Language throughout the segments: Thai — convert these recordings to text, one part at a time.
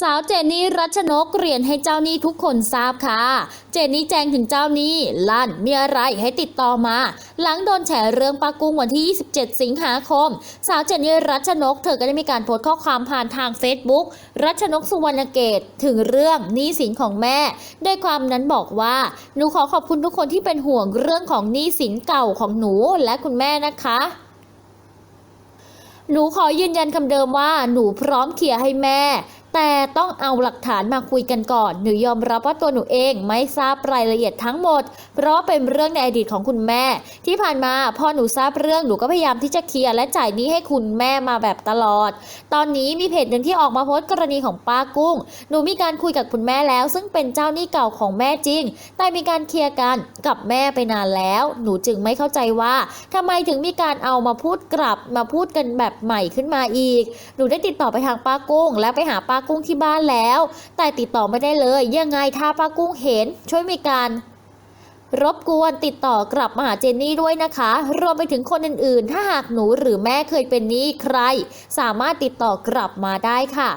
สาวเจนนี่รัชนกเรียนให้เจ้าหนี้ทุกคนทราบค่ะ เจนนี่แจ้งถึงเจ้าหนี้ลั่นมีอะไรให้ติดต่อมา หลังโดนแฉเรื่องปากุ้งวันที่ 27 สิงหาคม สาวเจนนี่รัชนก เธอก็ได้มีการโพสต์ข้อความผ่านทาง Facebook รัชนกสุวรรณเกตถึงเรื่องหนี้สินของแม่ด้วยความนั้นบอกว่าหนูขอขอบคุณทุกคนที่เป็นห่วงเรื่องของหนี้สินเก่าของหนูและคุณแม่นะคะหนูขอยืนยันคำเดิมว่าหนูพร้อมเคลียร์ให้แม่ แต่ต้องเอาหลักฐานมาคุยกันก่อน หนูยอมรับว่าตัวหนูเองไม่ทราบรายละเอียดทั้งหมด เพราะเป็นเรื่องในอดีตของคุณแม่ ที่ผ่านมาพอหนูทราบเรื่องหนูก็พยายามที่จะเคลียร์และจ่ายหนี้ให้คุณแม่มาแบบตลอด ตอนนี้มีเพจหนึ่งที่ออกมาโพสต์กรณีของป้ากุ้ง หนูมีการคุยกับคุณแม่แล้ว ซึ่งเป็นเจ้าหนี้เก่าของแม่จริง แต่มีการเคลียร์กันกับแม่ไปนานแล้ว หนูจึงไม่เข้าใจว่าทำไมถึงมีการเอามาพูดกลับมาพูดกันแบบใหม่ขึ้นมาอีก หนูได้ติดต่อไปทางป้ากุ้ง และไปหาป้ากุ้งที่บ้านแล้ว แต่ติดต่อไม่ได้เลย ยังไงถ้าป้ากุ้งเห็น ช่วยมีการรบกวนติดต่อกลับมาหาเจนนี่ด้วยนะคะ รวมไปถึงคนอื่นๆ ถ้าหากหนูหรือแม่เคยเป็นหนี้ใคร สามารถติดต่อกลับมาได้ค่ะ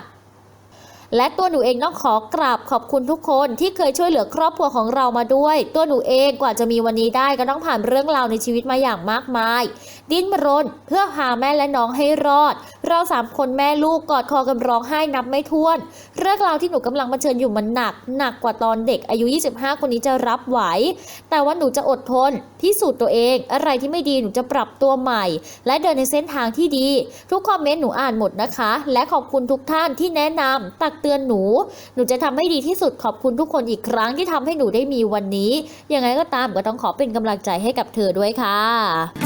และตัวหนูเองต้องขอกราบขอบคุณทุกคนที่เคยช่วยเหลือครอบครัวของเรามาด้วย ตัวหนูเองกว่าจะมีวันนี้ได้ก็ต้องผ่านเรื่องราวในชีวิตมาอย่างมากมาย ดิ้นรนเพื่อพาแม่และน้องให้รอดเราสามคนแม่ลูกกอดคอกันร้องไห้นับไม่ถ้วน เรื่องราวที่หนูกำลังมาเชิญอยู่มันหนัก หนักกว่าตอนเด็กอายุ 25 คนนี้จะรับไหว แต่ว่าหนูจะอดทนพิสูจน์ตัวเอง อะไรที่ไม่ดีหนูจะปรับตัวใหม่ และเดินในเส้นทางที่ดี ทุกคอมเมนต์หนูอ่านหมดนะคะ และขอบคุณทุกท่านที่แนะนำตักเตือนหนู หนูจะทำให้ดีที่สุดขอบคุณทุกคนอีกครั้งที่ทำให้หนูได้มีวันนี้ยังไงก็ตามก็ต้องขอเป็นกำลังใจให้กับเธอด้วยค่ะ